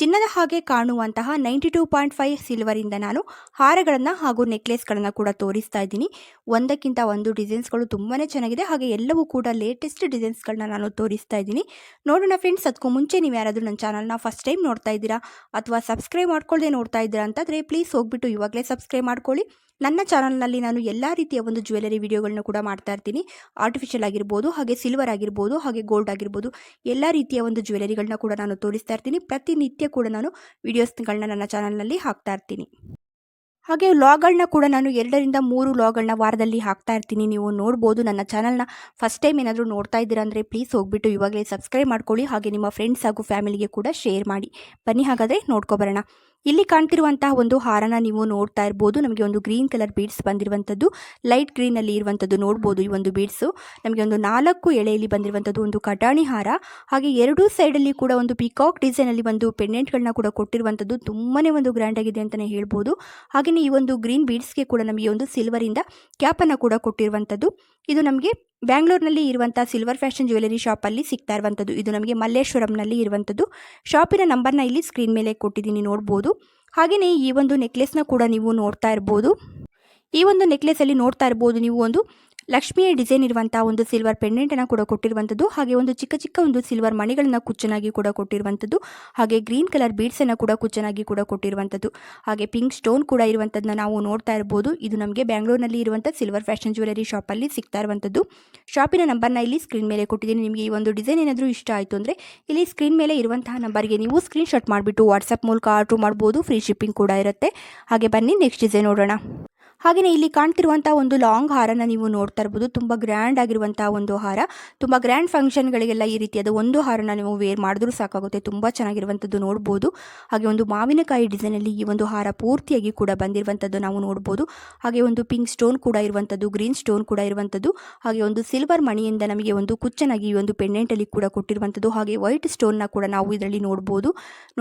ಚಿನ್ನದ ಹಾಗೆ ಕಾಣುವಂತಹ ನೈಂಟಿ ಟೂ ಪಾಯಿಂಟ್ ಫೈವ್ ಸಿಲ್ವರಿಂದ ನಾನು ಹಾರಗಳನ್ನು ಹಾಗೂ ನೆಕ್ಲೆಸ್ಗಳನ್ನು ಕೂಡ ತೋರಿಸ್ತಾ ಇದ್ದೀನಿ. ಒಂದಕ್ಕಿಂತ ಒಂದು ಡಿಸೈನ್ಸ್ಗಳು ತುಂಬಾ ಚೆನ್ನಾಗಿದೆ. ಹಾಗೆ ಎಲ್ಲವೂ ಕೂಡ ಲೇಟೆಸ್ಟ್ ಡಿಸೈನ್ಸ್ಗಳನ್ನ ನಾನು ತೋರಿಸ್ತಾ ಇದ್ದೀನಿ. ನೋಡೋಣ ಫ್ರೆಂಡ್ಸ್ ಅದಕ್ಕೂ ಮುಂಚೆ ನೀವು ಯಾರಾದರೂ ನನ್ನ ಚಾನಲ್ನ ಫಸ್ಟ್ ಟೈಮ್ ನೋಡ್ತಾ ಇದ್ದೀರಾ ಅಥವಾ ಸಬ್ಸ್ಕ್ರೈಬ್ ಮಾಡ್ಕೊಳ್ಳದೆ ನೋಡ್ತಾ ಇದ್ದೀರಾ ಅಂತಂದರೆ ಪ್ಲೀಸ್ ಹೋಗ್ಬಿಟ್ಟು ಇವಾಗಲೇ ಸಬ್ಸ್ಕ್ರೈಬ್ ಮಾಡ್ಕೊಳ್ಳಿ. ನನ್ನ ಚಾನಲ್ನಲ್ಲಿ ನಾನು ಎಲ್ಲ ರೀತಿಯ ಒಂದು ಜ್ಯುವೆಲರಿ ವಿಡಿಯೋಗಳನ್ನ ಕೂಡ ಮಾಡ್ತಾ ಇರ್ತೀನಿ. ಆರ್ಟಿಫಿಷಿಯಲ್ ಆಗಿರ್ಬೋದು, ಹಾಗೆ ಸಿಲ್ವರ್ ಆಗಿರ್ಬೋದು, ಹಾಗೆ ಗೋಲ್ಡ್ ಆಗಿರ್ಬೋದು, ಎಲ್ಲ ರೀತಿಯ ಒಂದು ಜ್ಯುವೆಲರಿಗಳನ್ನ ಕೂಡ ನಾನು ತೋರಿಸ್ತಾ ಇರ್ತೀನಿ. ಪ್ರತಿನಿತ್ಯ ಕೂಡ ನಾನು ವಿಡಿಯೋಸ್ಗಳನ್ನ ನನ್ನ ಚಾನಲ್ನಲ್ಲಿ ಹಾಕ್ತಾ ಇರ್ತೀನಿ. ಹಾಗೆ ಲಾಗ್ಗಳನ್ನ ಕೂಡ ನಾನು ಎರಡರಿಂದ ಮೂರು ಲಾಗ್ಗಳನ್ನ ವಾರದಲ್ಲಿ ಹಾಕ್ತಾ ಇರ್ತೀನಿ. ನೀವು ನೋಡ್ಬೋದು ನನ್ನ ಚಾನಲ್ನ ಫಸ್ಟ್ ಟೈಮ್ ಏನಾದರೂ ನೋಡ್ತಾ ಇದ್ದೀರಾ ಅಂದರೆ ಪ್ಲೀಸ್ ಹೋಗ್ಬಿಟ್ಟು ಇವಾಗಲೇ ಸಬ್ಸ್ಕ್ರೈಬ್ ಮಾಡ್ಕೊಳ್ಳಿ. ಹಾಗೆ ನಿಮ್ಮ ಫ್ರೆಂಡ್ಸ್ ಹಾಗೂ ಫ್ಯಾಮಿಲಿಗೆ ಕೂಡ ಶೇರ್ ಮಾಡಿ. ಬನ್ನಿ ಹಾಗಾದರೆ ನೋಡ್ಕೊಬರೋಣ ಇಲ್ಲಿ ಕಾಣ್ತಿರುವಂತಹ ಒಂದು ಹಾರನ ನೀವು ನೋಡ್ತಾ ಇರ್ಬೋದು. ನಮಗೆ ಒಂದು ಗ್ರೀನ್ ಕಲರ್ ಬೀಡ್ಸ್ ಬಂದಿರುವಂಥದ್ದು. ಲೈಟ್ ಗ್ರೀನ್ ಅಲ್ಲಿ ಇರುವಂಥದ್ದು ನೋಡ್ಬೋದು ಈ ಒಂದು ಬೀಡ್ಸು. ನಮಗೆ ಒಂದು ನಾಲ್ಕು ಎಳೆಯಲ್ಲಿ ಬಂದಿರುವಂಥದ್ದು ಒಂದು ಕಟಾಣಿ ಹಾರ. ಹಾಗೆ ಎರಡೂ ಸೈಡಲ್ಲಿ ಕೂಡ ಒಂದು ಪಿಕಾಕ್ ಡಿಸೈನಲ್ಲಿ ಒಂದು ಪೆಂಡೆಂಟ್ಗಳನ್ನ ಕೂಡ ಕೊಟ್ಟಿರುವಂಥದ್ದು ತುಂಬಾ ಒಂದು ಗ್ರ್ಯಾಂಡ್ ಆಗಿದೆ ಅಂತಲೇ ಹೇಳ್ಬೋದು. ಹಾಗೆಯೇ ಈ ಒಂದು ಗ್ರೀನ್ ಬೀಡ್ಸ್ಗೆ ಕೂಡ ನಮಗೆ ಒಂದು ಸಿಲ್ವರಿಂದ ಕ್ಯಾಪನ್ನು ಕೂಡ ಕೊಟ್ಟಿರುವಂಥದ್ದು. ಇದು ನಮಗೆ ಬ್ಯಾಂಗ್ಳೂರ್ನಲ್ಲಿ ಇರುವಂಥ ಸಿಲ್ವರ್ ಫ್ಯಾಷನ್ ಜ್ಯುವೆಲರಿ ಶಾಪಲ್ಲಿ ಸಿಗ್ತಾ ಇರುವಂಥದ್ದು. ಇದು ನಮಗೆ ಮಲ್ಲೇಶ್ವರಂನಲ್ಲಿ ಇರುವಂಥದ್ದು. ಶಾಪಿನ ನಂಬರ್ನ ಇಲ್ಲಿ ಸ್ಕ್ರೀನ್ ಮೇಲೆ ಕೊಟ್ಟಿದ್ದೀನಿ, ನೋಡ್ಬೋದು. ಹಾಗೆಯೇ ಈ ಒಂದು ನೆಕ್ಲೆಸ್ನ ಕೂಡ ನೀವು ನೋಡ್ತಾ ಇರ್ಬೋದು. ಈ ಒಂದು ನೆಕ್ಲೆಸ್ ಅಲ್ಲಿ ನೋಡ್ತಾ ಇರ್ಬೋದು ನೀವು ಒಂದು ಲಕ್ಷ್ಮಿಯ ಡಿಸೈನ್ ಇರುವಂತಹ ಒಂದು ಸಿಲ್ವರ್ ಪೆಂಡೆಂಟ್ ಅನ್ನ ಕೂಡ ಕೊಟ್ಟಿರುವಂತದ್ದು, ಹಾಗೆ ಒಂದು ಚಿಕ್ಕ ಚಿಕ್ಕ ಒಂದು ಸಿಲ್ವರ್ ಮಣಿಗಳನ್ನ ಕುಚ್ಚನಾಗಿ ಕೂಡ ಕೊಟ್ಟಿರುವಂಥದ್ದು ಹಾಗೆ ಗ್ರೀನ್ ಕಲರ್ ಬೀಡ್ಸನ್ನು ಕೂಡ ಕುಚ್ಚನಾಗಿ ಕೂಡ ಕೊಟ್ಟಿರುವಂತದ್ದು. ಹಾಗೆ ಪಿಂಕ್ ಸ್ಟೋನ್ ಕೂಡ ಇರುವಂಥದ್ದನ್ನ ನಾವು ನೋಡ್ತಾ ಇರ್ಬೋದು. ಇದು ನಮಗೆ ಬ್ಯಾಂಗ್ಳೂರ್ನಲ್ಲಿ ಇರುವಂಥ ಸಿಲ್ವರ್ ಫ್ಯಾಷನ್ ಜ್ಯುವೆಲರಿ ಅಲ್ಲಿ ಸಿಗ್ತಾ ಇರುವಂಥದ್ದು ಶಾಪಿನ ನಂಬರ್ನ ಇಲ್ಲಿ ಸ್ಕ್ರೀನ್ ಮೇಲೆ ಕೊಟ್ಟಿದ್ದೀನಿ. ನಿಮಗೆ ಈ ಒಂದು ಡಿಸೈನ್ ಏನಾದರೂ ಇಷ್ಟ ಆಯಿತು ಅಂದರೆ, ಇಲ್ಲಿ ಸ್ಕ್ರೀನ್ ಮೇಲೆ ಇರುವಂತಹ ನಂಬರ್ಗೆ ನೀವು ಸ್ಕ್ರೀನ್ ಶಾಟ್ ಮಾಡಿಬಿಟ್ಟು ವಾಟ್ಸಪ್ ಮೂಲಕ ಆರ್ಡ್ರ್ ಮಾಡ್ಬೋದು. ಫ್ರೀ ಶಿಪ್ಪಿಂಗ್ ಕೂಡ ಇರುತ್ತೆ. ಹಾಗೆ ಬನ್ನಿ ನೆಕ್ಸ್ಟ್ ಡಿಸೈನ್ ನೋಡೋಣ. ಹಾಗೆಯೇ ಇಲ್ಲಿ ಕಾಣ್ತಿರುವಂಥ ಒಂದು ಲಾಂಗ್ ಹಾರನ ನೀವು ನೋಡ್ತಾ ಇರ್ಬೋದು. ತುಂಬ ಗ್ರ್ಯಾಂಡ್ ಆಗಿರುವಂಥ ಒಂದು ಹಾರ. ತುಂಬ ಗ್ರ್ಯಾಂಡ್ ಫಂಕ್ಷನ್ಗಳಿಗೆಲ್ಲ ಈ ರೀತಿಯಾದ ಒಂದು ಹಾರನ ನೀವು ವೇರ್ ಮಾಡಿದ್ರೂ ಸಾಕಾಗುತ್ತೆ. ತುಂಬ ಚೆನ್ನಾಗಿರುವಂಥದ್ದು ನೋಡ್ಬೋದು. ಹಾಗೆ ಒಂದು ಮಾವಿನಕಾಯಿ ಡಿಸೈನಲ್ಲಿ ಈ ಒಂದು ಹಾರ ಪೂರ್ತಿಯಾಗಿ ಕೂಡ ಬಂದಿರುವಂಥದ್ದು ನಾವು ನೋಡ್ಬೋದು. ಹಾಗೆ ಒಂದು ಪಿಂಕ್ ಸ್ಟೋನ್ ಕೂಡ ಇರುವಂಥದ್ದು ಗ್ರೀನ್ ಸ್ಟೋನ್ ಕೂಡ ಇರುವಂಥದ್ದು. ಹಾಗೆ ಒಂದು ಸಿಲ್ವರ್ ಮಣಿಯಿಂದ ನಮಗೆ ಒಂದು ಕುಚ್ಚನಾಗಿ ಈ ಒಂದು ಪೆಂಡೆಂಟಲ್ಲಿ ಕೂಡ ಕೊಟ್ಟಿರುವಂಥದ್ದು. ಹಾಗೆ ವೈಟ್ ಸ್ಟೋನ್ನ ಕೂಡ ನಾವು ಇದರಲ್ಲಿ ನೋಡ್ಬೋದು.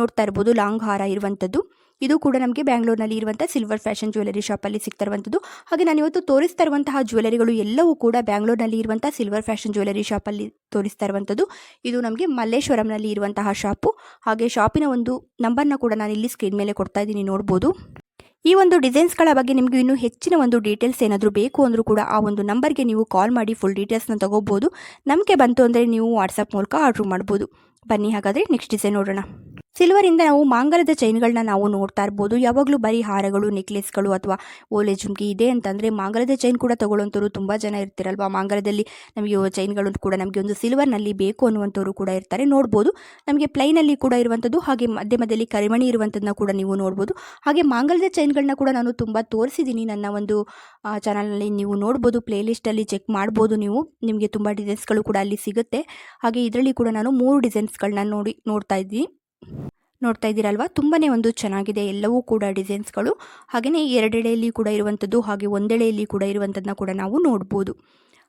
ನೋಡ್ತಾ ಇರ್ಬೋದು ಲಾಂಗ್ ಹಾರ ಇರುವಂಥದ್ದು. ಇದು ಕೂಡ ನಮಗೆ ಬ್ಯಾಂಗ್ಳೂರ್ನಲ್ಲಿ ಇರುವಂಥ ಸಿಲ್ವರ್ ಫ್ಯಾಷನ್ ಜ್ಯುವೆಲರಿ ಶಾಪಲ್ಲಿ ಇರುವಂಥದ್ದು ಹಾಗೆ ನಾನು ಇವತ್ತು ತೋರಿಸ್ತಾ ಇರುವಂತಹ ಜ್ಯುವೆಲರಿಗಳು ಎಲ್ಲವೂ ಕೂಡ ಬ್ಯಾಂಗ್ಳೂರ್ನಲ್ಲಿ ಇರುವಂತಹ ಸಿಲ್ವರ್ ಫ್ಯಾಷನ್ ಜ್ಯುವೆಲರಿ ಶಾಪಲ್ಲಿ ತೋರಿಸ್ತಾ ಇರುವಂಥದ್ದು ಇದು ನಮಗೆ ಮಲ್ಲೇಶ್ವರಂನಲ್ಲಿ ಇರುವಂತಹ ಶಾಪು ಹಾಗೆ ಶಾಪಿನ ಒಂದು ನಂಬರ್ನ ಕೂಡ ನಾನು ಇಲ್ಲಿ ಸ್ಕ್ರೀನ್ ಮೇಲೆ ಕೊಡ್ತಾ ಇದ್ದೀನಿ, ನೋಡ್ಬೋದು. ಈ ಒಂದು ಡಿಸೈನ್ಸ್ಗಳ ಬಗ್ಗೆ ನಿಮಗೆ ಇನ್ನೂ ಹೆಚ್ಚಿನ ಒಂದು ಡೀಟೇಲ್ಸ್ ಏನಾದರೂ ಬೇಕು ಅಂದರೂ ಕೂಡ ಆ ಒಂದು ನಂಬರ್ಗೆ ನೀವು ಕಾಲ್ ಮಾಡಿ ಫುಲ್ ಡೀಟೇಲ್ಸ್ನ ತಗೋಬೋದು. ನಮಗೆ ಬಂತು ಅಂದರೆ ನೀವು ವಾಟ್ಸಪ್ ಮೂಲಕ ಆರ್ಡ್ರ್ ಮಾಡ್ಬೋದು. ಬನ್ನಿ ಹಾಗಾದರೆ ನೆಕ್ಸ್ಟ್ ಡಿಸೈನ್ ನೋಡೋಣ. ಸಿಲ್ವರಿಂದ ನಾವು ಮಾಂಗಲದ ಚೈನ್ಗಳನ್ನ ನಾವು ನೋಡ್ತಾ ಇರ್ಬೋದು. ಯಾವಾಗಲೂ ಬರೀ ಹಾರಗಳು, ನೆಕ್ಲೆಸ್ಗಳು ಅಥವಾ ಓಲೆ ಜುಮ್ಕಿ ಇದೆ ಅಂತಂದರೆ ಮಾಂಗಲದ ಚೈನ್ ಕೂಡ ತಗೊಳ್ಳೋಂಥವ್ರು ತುಂಬ ಜನ ಇರ್ತಿರಲ್ವಾ? ಮಾಂಗಲದಲ್ಲಿ ನಮಗೆ ಚೈನ್ಗಳು ಕೂಡ ನಮಗೆ ಒಂದು ಸಿಲ್ವರ್ನಲ್ಲಿ ಬೇಕು ಅನ್ನುವಂಥವ್ರು ಕೂಡ ಇರ್ತಾರೆ. ನೋಡ್ಬೋದು. ನಮಗೆ ಪ್ಲೈನಲ್ಲಿ ಕೂಡ ಇರುವಂಥದ್ದು, ಹಾಗೆ ಮಧ್ಯ ಮಧ್ಯದಲ್ಲಿ ಕರಿಮಣಿ ಇರುವಂಥದ್ದನ್ನ ಕೂಡ ನೀವು ನೋಡ್ಬೋದು. ಹಾಗೆ ಮಾಂಗಲದ ಚೈನ್ಗಳನ್ನ ಕೂಡ ನಾನು ತುಂಬ ತೋರಿಸಿದ್ದೀನಿ ನನ್ನ ಒಂದು ಚಾನಲ್ನಲ್ಲಿ. ನೀವು ನೋಡ್ಬೋದು, ಪ್ಲೇಲಿಸ್ಟಲ್ಲಿ ಚೆಕ್ ಮಾಡ್ಬೋದು ನೀವು. ನಿಮಗೆ ತುಂಬ ಡಿಸೈನ್ಸ್ಗಳು ಕೂಡ ಅಲ್ಲಿ ಸಿಗುತ್ತೆ. ಹಾಗೆ ಇದರಲ್ಲಿ ಕೂಡ ನಾನು ಮೂರು ಡಿಸೈನ್ಸ್ಗಳನ್ನ ನೋಡಿ, ನೋಡ್ತಾ ಇದ್ದೀನಿ. ನೋಡ್ತಾ ಇದ್ದೀರಲ್ವಾ? ತುಂಬಾ ಒಂದು ಚೆನ್ನಾಗಿದೆ. ಎಲ್ಲವೂ ಕೂಡ ಡಿಸೈನ್ಸ್ಗಳು. ಹಾಗೆಯೇ ಎರಡೆಡೆಯಲ್ಲಿ ಕೂಡ ಇರುವಂಥದ್ದು, ಹಾಗೆ ಒಂದೆಡೆಯಲ್ಲಿ ಕೂಡ ಇರುವಂಥದ್ದನ್ನ ಕೂಡ ನಾವು ನೋಡ್ಬೋದು.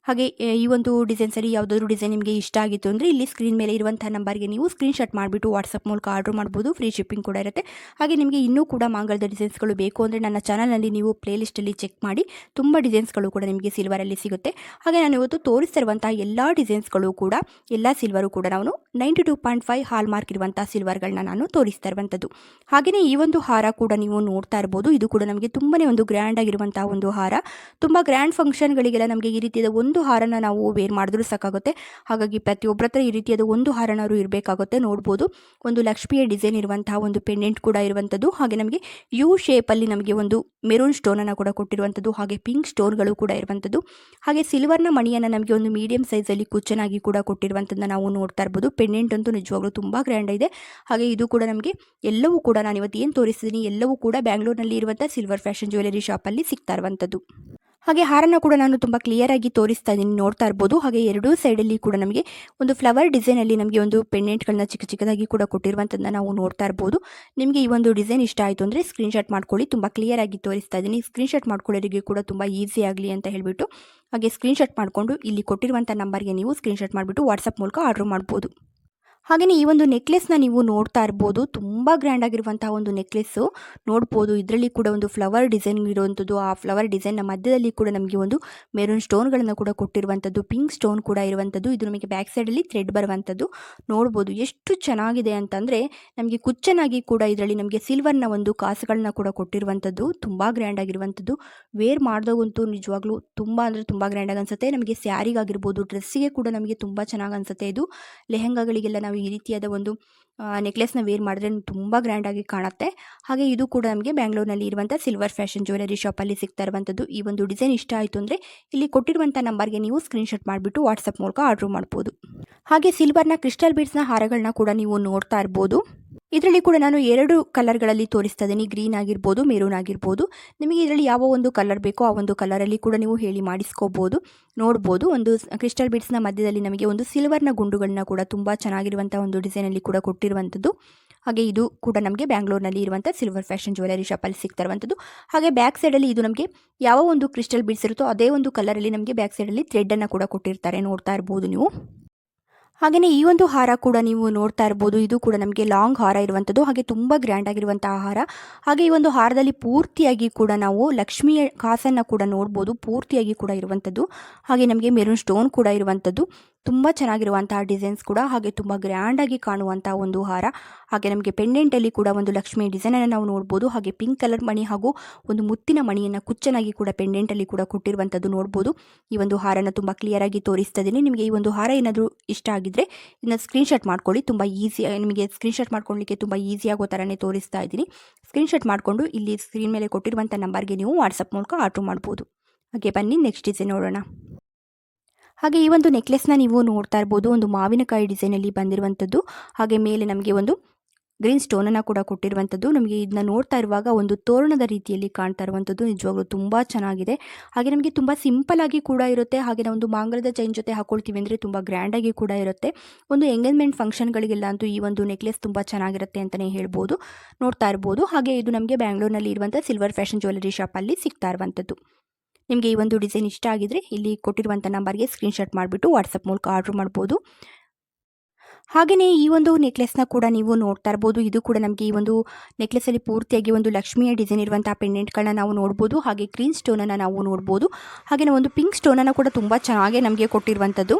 ಹಾಗೆ ಈ ಒಂದು ಡಿಸೈನ್ಸಲ್ಲಿ ಯಾವುದಾದ್ರೂ ಡಿಸೈನ್ ನಿಮಗೆ ಇಷ್ಟ ಆಗಿತ್ತು ಅಂದರೆ ಇಲ್ಲಿ ಸ್ಕ್ರೀನ್ ಮೇಲೆ ಇರುವಂಥ ನಂಬರ್ಗೆ ನೀವು ಸ್ಕ್ರೀನ್ ಶಾಟ್ ಮಾಡಿಬಿಟ್ಟು ವಾಟ್ಸಪ್ ಮೂಲಕ ಆರ್ಡರ್ ಮಾಡ್ಬೋದು. ಫ್ರೀ ಶಿಪ್ಪಿಂಗ್ ಕೂಡ ಇರುತ್ತೆ. ಹಾಗೆ ನಿಮಗೆ ಇನ್ನೂ ಕೂಡ ಮಾಂಗಲ್ಯದ ಡಿಸೈನ್ಸ್ಗಳು ಬೇಕು ಅಂದರೆ ನನ್ನ ಚಾನಲ್ನಲ್ಲಿ ನೀವು ಪ್ಲೇಲಿಸ್ಟಲ್ಲಿ ಚೆಕ್ ಮಾಡಿ, ತುಂಬ ಡಿಸೈನ್ಸ್ಗಳು ಕೂಡ ನಿಮಗೆ ಸಿಲ್ವರಲ್ಲಿ ಸಿಗುತ್ತೆ. ಹಾಗೆ ನಾನು ಇವತ್ತು ತೋರಿಸ್ತಿರುವಂಥ ಎಲ್ಲ ಡಿಸೈನ್ಸ್ಗಳು ಕೂಡ, ಎಲ್ಲ ಸಿಲ್ವರು ಕೂಡ ನಾನು ninety two point five hallmark ಇರುವಂಥ ಸಿಲ್ವರ್ಗಳನ್ನ ನಾನು ತೋರಿಸ್ತಾ ಇರುವಂಥದ್ದು. ಹಾಗೆಯೇ ಈ ಒಂದು ಹಾರ ಕೂಡ ನೀವು ನೋಡ್ತಾ ಇರ್ಬೋದು. ಇದು ಕೂಡ ನಮಗೆ ತುಂಬನೇ ಒಂದು ಗ್ರ್ಯಾಂಡ್ ಆಗಿರುವಂಥ ಒಂದು ಹಾರ. ತುಂಬ ಗ್ರ್ಯಾಂಡ್ ಫಂಕ್ಷನ್ಗಳಿಗೆಲ್ಲ ನಮಗೆ ಈ ರೀತಿಯ ಒಂದು ಹಾರನ ನಾವು ವೇರ್ ಮಾಡಿದ್ರು ಸಾಕಾಗುತ್ತೆ ಹಾಗಾಗಿ ಪ್ರತಿಯೊಬ್ಬರ ಹತ್ರ ಈ ರೀತಿಯಾದ ಒಂದು ಹಾರನಾರು ಇರಬೇಕಾಗುತ್ತೆ, ನೋಡ್ಬೋದು. ಒಂದು ಲಕ್ಷ್ಮಿಯ ಡಿಸೈನ್ ಇರುವಂತಹ ಒಂದು ಪೆಂಡೆಂಟ್ ಕೂಡ ಇರುವಂಥದ್ದು. ಹಾಗೆ ನಮಗೆ ಯು ಶೇಪಲ್ಲಿ ನಮಗೆ ಒಂದು ಮೆರೂನ್ ಸ್ಟೋನನ್ನು ಕೂಡ ಕೊಟ್ಟಿರುವಂಥದ್ದು. ಹಾಗೆ ಪಿಂಕ್ ಸ್ಟೋನ್ಗಳು ಕೂಡ ಇರುವಂಥದ್ದು. ಹಾಗೆ ಸಿಲ್ವರ್ನ ಮಣಿಯನ್ನು ನಮಗೆ ಒಂದು ಮೀಡಿಯಂ ಸೈಜಲ್ಲಿ ಕುಚ್ಚನಾಗಿ ಕೂಡ ಕೊಟ್ಟಿರುವಂಥದ್ದನ್ನ ನಾವು ನೋಡ್ತಾ ಇರ್ಬೋದು. ಪೆಂಡೆಂಟ್ ಅಂತೂ ನಿಜವಾಗ್ಲೂ ತುಂಬ ಗ್ರ್ಯಾಂಡ್ ಇದೆ. ಹಾಗೆ ಇದು ಕೂಡ ನಮಗೆ ಎಲ್ಲವೂ ಕೂಡ ನಾನು ಇವತ್ತು ಏನು ತೋರಿಸಿದ್ದೀನಿ ಎಲ್ಲವೂ ಕೂಡ ಬ್ಯಾಂಗ್ಳೂರ್ನಲ್ಲಿ ಇರುವಂಥ ಸಿಲ್ವರ್ ಫ್ಯಾಷನ್ ಜ್ಯುವೆಲರಿ ಶಾಪಲ್ಲಿ ಸಿಗ್ತಾ ಇರುವಂಥದ್ದು. ಹಾಗೆ ಹಾರನ ಕೂಡ ನಾನು ತುಂಬ ಕ್ಲಿಯರಾಗಿ ತೋರಿಸ್ತಾ ಇದ್ದೀನಿ, ನೋಡ್ತಾ ಇರ್ಬೋದು. ಹಾಗೆ ಎರಡೂ ಸೈಡಲ್ಲಿ ಕೂಡ ನಮಗೆ ಒಂದು ಫ್ಲವರ್ ಡಿಸೈನ್ ಅಲ್ಲಿ ನಮಗೆ ಒಂದು ಪೆಂಡೆಂಟ್ಗಳನ್ನ ಚಿಕ್ಕ ಚಿಕ್ಕದಾಗಿ ಕೂಡ ಕೊಟ್ಟಿರುವಂಥದ್ದನ್ನ ನಾವು ನೋಡ್ತಾ ಇರ್ಬೋದು. ನಿಮಗೆ ಈ ಒಂದು ಡಿಸೈನ್ ಇಷ್ಟ ಆಯಿತು ಅಂದರೆ ಸ್ಕ್ರೀನ್ಶಾಟ್ ಮಾಡ್ಕೊಳ್ಳಿ. ತುಂಬ ಕ್ಲಿಯರಾಗಿ ತೋರಿಸ್ತಾ ಇದ್ದೀನಿ. ಸ್ಕ್ರೀನ್ಶಾಟ್ ಮಾಡ್ಕೊಳ್ಳೋರಿಗೆ ಕೂಡ ತುಂಬ ಈಸಿ ಆಗಲಿ ಅಂತ ಹೇಳಿಬಿಟ್ಟು, ಹಾಗೆ ಸ್ಕ್ರೀನ್ ಶಾಟ್ ಮಾಡಿಕೊಂಡು ಇಲ್ಲಿ ಕೊಟ್ಟಿರುವಂಥ ನಂಬರ್ಗೆ ನೀವು ಸ್ಕ್ರೀನ್ ಶಾಟ್ ಮಾಡಿಬಿಟ್ಟು ವಾಟ್ಸಪ್ ಮೂಲಕ ಆರ್ಡರ್ ಮಾಡ್ಬೋದು. ಹಾಗೆಯೇ ಈ ಒಂದು ನೆಕ್ಲೆಸ್ನ ನೀವು ನೋಡ್ತಾ ಇರ್ಬೋದು. ತುಂಬ ಗ್ರ್ಯಾಂಡ್ ಆಗಿರುವಂತಹ ಒಂದು ನೆಕ್ಲೆಸ್ಸು ನೋಡ್ಬೋದು, ಇದರಲ್ಲಿ ಕೂಡ ಒಂದು ಫ್ಲವರ್ ಡಿಸೈನ್ ಇರುವಂಥದ್ದು. ಆ ಫ್ಲವರ್ ಡಿಸೈನ್ನ ಮಧ್ಯದಲ್ಲಿ ಕೂಡ ನಮಗೆ ಒಂದು ಮೆರೂನ್ ಸ್ಟೋನ್ಗಳನ್ನು ಕೂಡ ಕೊಟ್ಟಿರುವಂಥದ್ದು. ಪಿಂಕ್ ಸ್ಟೋನ್ ಕೂಡ ಇರುವಂಥದ್ದು. ಇದು ನಮಗೆ ಬ್ಯಾಕ್ ಸೈಡಲ್ಲಿ ಥ್ರೆಡ್ ಬರುವಂಥದ್ದು. ನೋಡ್ಬೋದು ಎಷ್ಟು ಚೆನ್ನಾಗಿದೆ ಅಂತಂದರೆ, ನಮಗೆ ಕುಚ್ಚನಾಗಿ ಕೂಡ ಇದರಲ್ಲಿ ನಮಗೆ ಸಿಲ್ವರ್ನ ಒಂದು ಕಾಸುಗಳನ್ನ ಕೂಡ ಕೊಟ್ಟಿರುವಂಥದ್ದು. ತುಂಬ ಗ್ರ್ಯಾಂಡ್ ಆಗಿರುವಂಥದ್ದು. ವೇರ್ ಮಾಡಿದಾಗಂತೂ ನಿಜವಾಗ್ಲೂ ತುಂಬ ಅಂದರೆ ತುಂಬ ಗ್ರ್ಯಾಂಡಾಗಿ ಅನಿಸುತ್ತೆ. ನಮಗೆ ಸ್ಯಾರಿಗಾಗಿರ್ಬೋದು ಡ್ರೆಸ್ಸಿಗೆ ಕೂಡ ನಮಗೆ ತುಂಬ ಚೆನ್ನಾಗಿ ಅನಿಸುತ್ತೆ ಇದು. ಲೆಹೆಂಗಾಗಳಿಗೆಲ್ಲ ನಾವು ಈ ರೀತಿಯಾದ ಒಂದು ನೆಕ್ಲೆಸ್ನ ವೇರ್ ಮಾಡಿದ್ರೆ ತುಂಬ ಗ್ರ್ಯಾಂಡಾಗಿ ಕಾಣುತ್ತೆ. ಹಾಗೆ ಇದು ಕೂಡ ನಮಗೆ ಬ್ಯಾಂಗ್ಳೂರಿನಲ್ಲಿ ಇರುವಂಥ ಸಿಲ್ವರ್ ಫ್ಯಾಷನ್ ಜ್ಯುವೆಲರಿ ಶಾಪಲ್ಲಿ ಸಿಗ್ತಾ ಇರುವಂಥದ್ದು ಈ ಒಂದು ಡಿಸೈನ್ ಇಷ್ಟ ಆಯಿತು ಅಂದರೆ ಇಲ್ಲಿ ಕೊಟ್ಟಿರುವಂಥ ನಂಬರ್ಗೆ ನೀವು ಸ್ಕ್ರೀನ್ಶಾಟ್ ಮಾಡಿಬಿಟ್ಟು ವಾಟ್ಸಪ್ ಮೂಲಕ ಆರ್ಡ್ರ್ ಮಾಡ್ಬೋದು. ಹಾಗೆ ಸಿಲ್ವರ್ನ ಕ್ರಿಸ್ಟಲ್ ಬೀಡ್ಸ್ನ ಹಾರಗಳನ್ನ ಕೂಡ ನೀವು ನೋಡ್ತಾ ಇರ್ಬೋದು. ಇದರಲ್ಲಿ ಕೂಡ ನಾನು ಎರಡು ಕಲರ್ಗಳಲ್ಲಿ ತೋರಿಸ್ತಾ ಇದ್ದೀನಿ ಗ್ರೀನ್ ಆಗಿರ್ಬೋದು, ಮೆರೂನ್ ಆಗಿರ್ಬೋದು. ನಿಮಗೆ ಇದರಲ್ಲಿ ಯಾವ ಒಂದು ಕಲರ್ ಬೇಕೋ ಆ ಒಂದು ಕಲರಲ್ಲಿ ಕೂಡ ನೀವು ಹೇಳಿ ಮಾಡಿಸ್ಕೋಬೋದು, ನೋಡ್ಬೋದು. ಒಂದು ಕ್ರಿಸ್ಟಲ್ ಬೀಡ್ಸ್ನ ಮಧ್ಯದಲ್ಲಿ ನಮಗೆ ಒಂದು ಸಿಲ್ವರ್ನ ಗುಂಡುಗಳನ್ನ ಕೂಡ ತುಂಬ ಚೆನ್ನಾಗಿರುವಂಥ ಒಂದು ಡಿಸೈನಲ್ಲಿ ಕೂಡ ಕೊಟ್ಟಿರುವಂಥದ್ದು. ಹಾಗೆ ಇದು ಕೂಡ ನಮಗೆ ಬ್ಯಾಂಗ್ಳೂರ್ನಲ್ಲಿ ಇರುವಂಥ ಸಿಲ್ವರ್ ಫ್ಯಾಷನ್ ಜ್ಯುವೆಲರಿ ಶಾಪಲ್ಲಿ ಸಿಗ್ತಾ ಇರುವಂಥದ್ದು ಹಾಗೆ ಬ್ಯಾಕ್ ಸೈಡಲ್ಲಿ ಇದು ನಮಗೆ ಯಾವ ಒಂದು ಕ್ರಿಸ್ಟಲ್ ಬೀಡ್ಸ್ ಇರುತ್ತೋ ಅದೇ ಒಂದು ಕಲರಲ್ಲಿ ನಮಗೆ ಬ್ಯಾಕ್ ಸೈಡಲ್ಲಿ ಥ್ರೆಡ್ಡನ್ನು ಕೂಡ ಕೊಟ್ಟಿರ್ತಾರೆ. ನೋಡ್ತಾ ಇರ್ಬೋದು ನೀವು. ಹಾಗೆಯೇ ಈ ಒಂದು ಹಾರ ಕೂಡ ನೀವು ನೋಡ್ತಾ ಇರ್ಬೋದು. ಇದು ಕೂಡ ನಮಗೆ ಲಾಂಗ್ ಹಾರ ಇರುವಂಥದ್ದು ಹಾಗೆ ತುಂಬ ಗ್ರ್ಯಾಂಡ್ ಆಗಿರುವಂಥ ಹಾರ. ಹಾಗೆ ಈ ಒಂದು ಹಾರದಲ್ಲಿ ಪೂರ್ತಿಯಾಗಿ ಕೂಡ ನಾವು ಲಕ್ಷ್ಮಿಯ ಕಾಸನ್ನು ಕೂಡ ನೋಡ್ಬೋದು. ಪೂರ್ತಿಯಾಗಿ ಕೂಡ ಇರುವಂಥದ್ದು ಹಾಗೆ ನಮಗೆ ಮೆರೂನ್ ಸ್ಟೋನ್ ಕೂಡ ಇರುವಂಥದ್ದು ತುಂಬ ಚೆನ್ನಾಗಿರುವಂತಹ ಡಿಸೈನ್ಸ್ ಕೂಡ, ಹಾಗೆ ತುಂಬ ಗ್ರ್ಯಾಂಡಾಗಿ ಕಾಣುವಂಥ ಒಂದು ಹಾರ. ಹಾಗೆ ನಮಗೆ ಪೆಂಡೆಂಟಲ್ಲಿ ಕೂಡ ಒಂದು ಲಕ್ಷ್ಮಿ ಡಿಸೈನನ್ನು ನಾವು ನೋಡ್ಬೋದು. ಹಾಗೆ ಪಿಂಕ್ ಕಲರ್ ಮಣಿ ಹಾಗೂ ಒಂದು ಮುತ್ತಿನ ಮಣಿಯನ್ನು ಕುಚ್ಚನಾಗಿ ಕೂಡ ಪೆಂಡೆಂಟಲ್ಲಿ ಕೂಡ ಕೊಟ್ಟಿರುವಂಥದ್ದು ನೋಡ್ಬೋದು. ಈ ಒಂದು ಹಾರನ ತುಂಬ ಕ್ಲಿಯರಾಗಿ ತೋರಿಸ್ತಾ ಇದ್ದೀನಿ ನಿಮಗೆ ಈ ಒಂದು ಹಾರ ಏನಾದರೂ ಇಷ್ಟ ಆಗಿದ್ದರೆ ಇದನ್ನ ಸ್ಕ್ರೀನ್ಶಾಟ್ ಮಾಡ್ಕೊಳ್ಳಿ. ತುಂಬ ಈಸಿ ನಿಮಗೆ ಸ್ಕ್ರೀನ್ಶಾಟ್ ಮಾಡ್ಕೊಳ್ಳಿಕ್ಕೆ ತುಂಬ ಈಸಿ ಆಗೋ ಥರನೇ ತೋರಿಸ್ತಾ ಇದ್ದೀನಿ. ಸ್ಕ್ರೀನ್ಶಾಟ್ ಮಾಡಿಕೊಂಡು ಇಲ್ಲಿ ಸ್ಕ್ರೀನ್ ಮೇಲೆ ಕೊಟ್ಟಿರುವಂಥ ನಂಬರ್ಗೆ ನೀವು ವಾಟ್ಸಪ್ ಮೂಲಕ ಆರ್ಡ್ರ್ ಮಾಡ್ಬೋದು. ಹಾಗೆ ಬನ್ನಿ ನೆಕ್ಸ್ಟ್ ಡಿಸೈನ್ ನೋಡೋಣ. ಹಾಗೆ ಈ ಒಂದು ನೆಕ್ಲೆಸ್ನ ನೀವು ನೋಡ್ತಾ ಇರ್ಬೋದು. ಒಂದು ಮಾವಿನಕಾಯಿ ಡಿಸೈನಲ್ಲಿ ಬಂದಿರುವಂಥದ್ದು. ಹಾಗೆ ಮೇಲೆ ನಮಗೆ ಒಂದು ಗ್ರೀನ್ ಸ್ಟೋನನ್ನು ಕೂಡ ಕೊಟ್ಟಿರುವಂಥದ್ದು. ನಮಗೆ ಇದನ್ನ ನೋಡ್ತಾ ಇರುವಾಗ ಒಂದು ತೋರಣದ ರೀತಿಯಲ್ಲಿ ಕಾಣ್ತಾ ಇರುವಂಥದ್ದು. ನಿಜವಾಗ್ಲೂ ತುಂಬ ಚೆನ್ನಾಗಿದೆ. ಹಾಗೆ ನಮಗೆ ತುಂಬ ಸಿಂಪಲ್ ಆಗಿ ಕೂಡ ಇರುತ್ತೆ. ಹಾಗೆ ನಾವು ಒಂದು ಮಾಂಗಲದ ಚೈನ್ ಜೊತೆ ಹಾಕೊಳ್ತೀವಿ ಅಂದರೆ ತುಂಬ ಗ್ರ್ಯಾಂಡಾಗಿ ಕೂಡ ಇರುತ್ತೆ. ಒಂದು ಎಂಗೇಜ್ಮೆಂಟ್ ಫಂಕ್ಷನ್ಗಳಿಗೆಲ್ಲ ಅಂತೂ ಈ ಒಂದು ನೆಕ್ಲೆಸ್ ತುಂಬ ಚೆನ್ನಾಗಿರುತ್ತೆ ಅಂತಲೇ ಹೇಳ್ಬೋದು. ನೋಡ್ತಾ ಇರ್ಬೋದು. ಹಾಗೆ ಇದು ನಮಗೆ ಬ್ಯಾಂಗ್ಳೂರ್ನಲ್ಲಿ ಇರುವಂಥ ಸಿಲ್ವರ್ ಫ್ಯಾಷನ್ ಜ್ಯುವೆಲರಿ ಶಾಪಲ್ಲಿ ಸಿಗ್ತಾ ಇರುವಂಥದ್ದು. ನಿಮಗೆ ಈ ಒಂದು ಡಿಸೈನ್ ಇಷ್ಟ ಆಗಿದ್ರೆ ಇಲ್ಲಿ ಕೊಟ್ಟಿರುವಂಥ ನಂಬರ್ಗೆ ಸ್ಕ್ರೀನ್ಶಾಟ್ ಮಾಡಿಬಿಟ್ಟು ವಾಟ್ಸಪ್ ಮೂಲಕ ಆರ್ಡ್ರ್ ಮಾಡ್ಬೋದು. ಹಾಗೆಯೇ ಈ ಒಂದು ನೆಕ್ಲೆಸ್ನ ಕೂಡ ನೀವು ನೋಡ್ತಾ ಇರ್ಬೋದು. ಇದು ಕೂಡ ನಮಗೆ ಈ ಒಂದು ನೆಕ್ಲೆಸಲ್ಲಿ ಪೂರ್ತಿಯಾಗಿ ಒಂದು ಲಕ್ಷ್ಮಿಯ ಡಿಸೈನ್ ಇರುವಂಥ ಪೆಂಡೆಂಟ್ಗಳನ್ನ ನಾವು ನೋಡ್ಬೋದು. ಹಾಗೆ ಗ್ರೀನ್ ಸ್ಟೋನನ್ನು ನಾವು ನೋಡ್ಬೋದು. ಹಾಗೆಯೇ ಒಂದು ಪಿಂಕ್ ಸ್ಟೋನನ್ನು ಕೂಡ ತುಂಬ ಚೆನ್ನಾಗಿ ನಮಗೆ ಕೊಟ್ಟಿರುವಂಥದ್ದು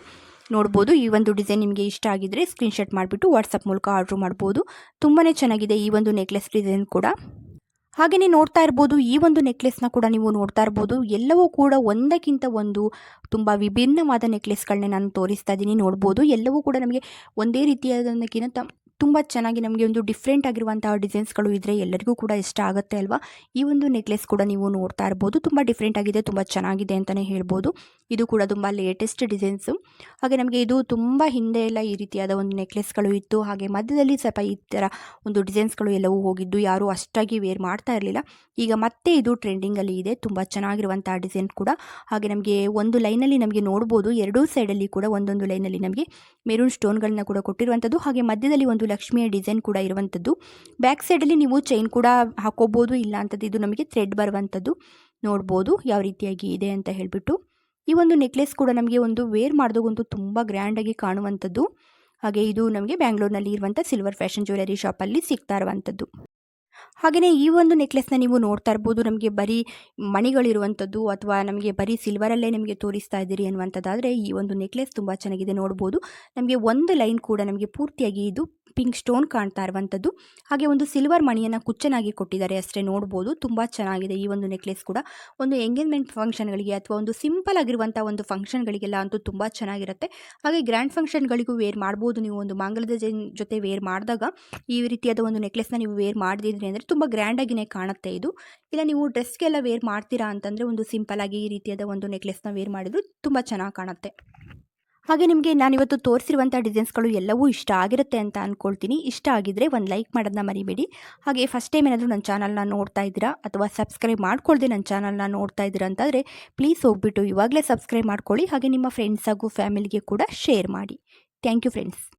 ನೋಡ್ಬೋದು. ಈ ಒಂದು ಡಿಸೈನ್ ನಿಮಗೆ ಇಷ್ಟ ಆಗಿದ್ದರೆ ಸ್ಕ್ರೀನ್ಶಾಟ್ ಮಾಡಿಬಿಟ್ಟು ವಾಟ್ಸಪ್ ಮೂಲಕ ಆರ್ಡ್ರ್ ಮಾಡ್ಬೋದು. ತುಂಬಾ ಚೆನ್ನಾಗಿದೆ ಈ ಒಂದು ನೆಕ್ಲೆಸ್ ಡಿಸೈನ್ ಕೂಡ. ಹಾಗೆಯೇ ನೋಡ್ತಾ ಇರ್ಬೋದು, ಈ ಒಂದು ನೆಕ್ಲೆಸ್ನ ಕೂಡ ನೀವು ನೋಡ್ತಾ ಇರ್ಬೋದು. ಎಲ್ಲವೂ ಕೂಡ ಒಂದಕ್ಕಿಂತ ಒಂದು ತುಂಬ ವಿಭಿನ್ನವಾದ ನೆಕ್ಲೆಸ್ಗಳನ್ನೇ ನಾನು ತೋರಿಸ್ತಾ ಇದ್ದೀನಿ. ನೋಡ್ಬೋದು, ಎಲ್ಲವೂ ಕೂಡ ನಮಗೆ ಒಂದೇ ರೀತಿಯಾದಕ್ಕಿಂತ ತುಂಬ ಚೆನ್ನಾಗಿ ನಮಗೆ ಒಂದು ಡಿಫ್ರೆಂಟ್ ಆಗಿರುವಂತಹ ಡಿಸೈನ್ಸ್ಗಳು ಇದ್ದರೆ ಎಲ್ಲರಿಗೂ ಕೂಡ ಇಷ್ಟ ಆಗುತ್ತೆ ಅಲ್ವಾ? ಈ ಒಂದು ನೆಕ್ಲೆಸ್ ಕೂಡ ನೀವು ನೋಡ್ತಾ ಇರ್ಬೋದು. ತುಂಬ ಡಿಫ್ರೆಂಟ್ ಆಗಿದೆ, ತುಂಬ ಚೆನ್ನಾಗಿದೆ ಅಂತಲೇ ಹೇಳ್ಬೋದು. ಇದು ಕೂಡ ತುಂಬ ಲೇಟೆಸ್ಟ್ ಡಿಸೈನ್ಸು ಹಾಗೆ ನಮಗೆ ಇದು ತುಂಬ ಹಿಂದೆ ಎಲ್ಲ ಈ ರೀತಿಯಾದ ಒಂದು ನೆಕ್ಲೆಸ್ಗಳು ಇತ್ತು. ಹಾಗೆ ಮಧ್ಯದಲ್ಲಿ ಸ್ವಲ್ಪ ಈ ಥರ ಒಂದು ಡಿಸೈನ್ಸ್ಗಳು ಎಲ್ಲವೂ ಹೋಗಿದ್ದು, ಯಾರೂ ಅಷ್ಟಾಗಿ ವೇರ್ ಮಾಡ್ತಾ ಇರಲಿಲ್ಲ. ಈಗ ಮತ್ತೆ ಇದು ಟ್ರೆಂಡಿಂಗಲ್ಲಿ ಇದೆ. ತುಂಬ ಚೆನ್ನಾಗಿರುವಂಥ ಡಿಸೈನ್ ಕೂಡ. ಹಾಗೆ ನಮಗೆ ಒಂದು ಲೈನಲ್ಲಿ ನಮಗೆ ನೋಡ್ಬೋದು. ಎರಡೂ ಸೈಡಲ್ಲಿ ಕೂಡ ಒಂದೊಂದು ಲೈನಲ್ಲಿ ನಮಗೆ ಮೆರೂನ್ ಸ್ಟೋನ್ಗಳನ್ನ ಕೂಡ ಕೊಟ್ಟಿರುವಂಥದ್ದು. ಹಾಗೆ ಮಧ್ಯದಲ್ಲಿ ಒಂದು ಲಕ್ಷ್ಮಿಯ ಡಿಸೈನ್ ಕೂಡ ಇರುವಂಥದ್ದು. ಬ್ಯಾಕ್ ಸೈಡಲ್ಲಿ ನೀವು ಚೈನ್ ಕೂಡ ಹಾಕೋಬೋದು, ಇಲ್ಲ ಅಂತದ್ದು ಇದು ನಮಗೆ ಥ್ರೆಡ್ ಬರುವಂಥದ್ದು. ನೋಡ್ಬೋದು ಯಾವ ರೀತಿಯಾಗಿ ಇದೆ ಅಂತ ಹೇಳಿಬಿಟ್ಟು. ಈ ಒಂದು ನೆಕ್ಲೆಸ್ ಕೂಡ ನಮಗೆ ಒಂದು ವೇರ್ ಮಾಡಿದಾಗಂತೂ ತುಂಬ ಗ್ರ್ಯಾಂಡಾಗಿ ಕಾಣುವಂಥದ್ದು. ಹಾಗೆ ಇದು ನಮಗೆ ಬ್ಯಾಂಗ್ಳೂರಿನಲ್ಲಿ ಇರುವಂಥ ಸಿಲ್ವರ್ ಫ್ಯಾಷನ್ ಜ್ಯುವೆಲರಿ ಶಾಪಲ್ಲಿ ಸಿಗ್ತಾ ಇರುವಂಥದ್ದು. ಹಾಗೆಯೇ ಈ ಒಂದು ನೆಕ್ಲೆಸ್ನ ನೀವು ನೋಡ್ತಾ ಇರ್ಬೋದು. ನಮಗೆ ಬರೀ ಮಣಿಗಳಿರುವಂಥದ್ದು ಅಥವಾ ನಮಗೆ ಬರೀ ಸಿಲ್ವರಲ್ಲೇ ನಿಮಗೆ ತೋರಿಸ್ತಾ ಇದ್ದೀರಿ ಅನ್ನುವಂಥದ್ದಾದರೆ ಈ ಒಂದು ನೆಕ್ಲೆಸ್ ತುಂಬ ಚೆನ್ನಾಗಿದೆ ನೋಡ್ಬೋದು. ನಮಗೆ ಒಂದು ಲೈನ್ ಕೂಡ ನಮಗೆ ಪೂರ್ತಿಯಾಗಿ ಇದು ಪಿಂಕ್ ಸ್ಟೋನ್ ಕಾಣ್ತಾ ಇರುವಂಥದ್ದು. ಹಾಗೆ ಒಂದು ಸಿಲ್ವರ್ ಮಣಿಯನ್ನು ಕುಚ್ಚನಾಗಿ ಕೊಟ್ಟಿದ್ದಾರೆ ಅಷ್ಟೇ ನೋಡ್ಬೋದು. ತುಂಬ ಚೆನ್ನಾಗಿದೆ ಈ ಒಂದು ನೆಕ್ಲೆಸ್ ಕೂಡ. ಒಂದು ಎಂಗೇಜ್ಮೆಂಟ್ ಫಂಕ್ಷನ್ಗಳಿಗೆ ಅಥವಾ ಒಂದು ಸಿಂಪಲ್ ಆಗಿರುವಂಥ ಒಂದು ಫಂಕ್ಷನ್ಗಳಿಗೆಲ್ಲ ಅಂತೂ ತುಂಬ ಚೆನ್ನಾಗಿರುತ್ತೆ. ಹಾಗೆ ಗ್ರ್ಯಾಂಡ್ ಫಂಕ್ಷನ್ಗಳಿಗೂ ವೇರ್ ಮಾಡ್ಬೋದು ನೀವು ಒಂದು ಮಾಂಗಲ್ಯದ ಜೊತೆ ವೇರ್ ಮಾಡಿದಾಗ ಈ ರೀತಿಯಾದ ಒಂದು ನೆಕ್ಲೆಸ್ನ ನೀವು ವೇರ್ ಮಾಡಿದ್ರಿ ಅಂದರೆ ತುಂಬ ಗ್ರ್ಯಾಂಡಾಗಿಯೇ ಕಾಣುತ್ತೆ ಇದು. ಇಲ್ಲ, ನೀವು ಡ್ರೆಸ್ಗೆಲ್ಲ ವೇರ್ ಮಾಡ್ತೀರಾ ಅಂತಂದರೆ ಒಂದು ಸಿಂಪಲ್ ಆಗಿ ಈ ರೀತಿಯಾದ ಒಂದು ನೆಕ್ಲೆಸ್ನ ವೇರ್ ಮಾಡಿದ್ರು ತುಂಬ ಚೆನ್ನಾಗಿ ಕಾಣುತ್ತೆ. ಹಾಗೆ ನಿಮಗೆ ನಾನಿವತ್ತು ತೋರಿಸಿರುವಂಥ ಡಿಸೈನ್ಸ್ಗಳು ಎಲ್ಲವೂ ಇಷ್ಟ ಆಗಿರುತ್ತೆ ಅಂತ ಅಂದ್ಕೊಳ್ತೀನಿ ಇಷ್ಟ ಆಗಿದ್ದರೆ ಒಂದು ಲೈಕ್ ಮಾಡೋದನ್ನ ಮರಿಬೇಡಿ. ಹಾಗೆ ಫಸ್ಟ್ ಟೈಮ್ ಏನಾದರೂ ನನ್ನ ಚಾನಲ್ನ ನೋಡ್ತಾ ಇದ್ದೀರಾ ಅಥವಾ ಸಬ್ಸ್ಕ್ರೈಬ್ ಮಾಡ್ಕೊಳ್ದೆ ನನ್ನ ಚಾನಲ್ನ ನೋಡ್ತಾ ಇದ್ದೀರಾ ಅಂತಂದರೆ ಪ್ಲೀಸ್ ಹೋಗ್ಬಿಟ್ಟು ಇವಾಗಲೇ ಸಬ್ಸ್ಕ್ರೈಬ್ ಮಾಡ್ಕೊಳ್ಳಿ. ಹಾಗೆ ನಿಮ್ಮ ಫ್ರೆಂಡ್ಸ್ ಹಾಗೂ ಫ್ಯಾಮಿಲಿಗೆ ಕೂಡ ಶೇರ್ ಮಾಡಿ. Thank you friends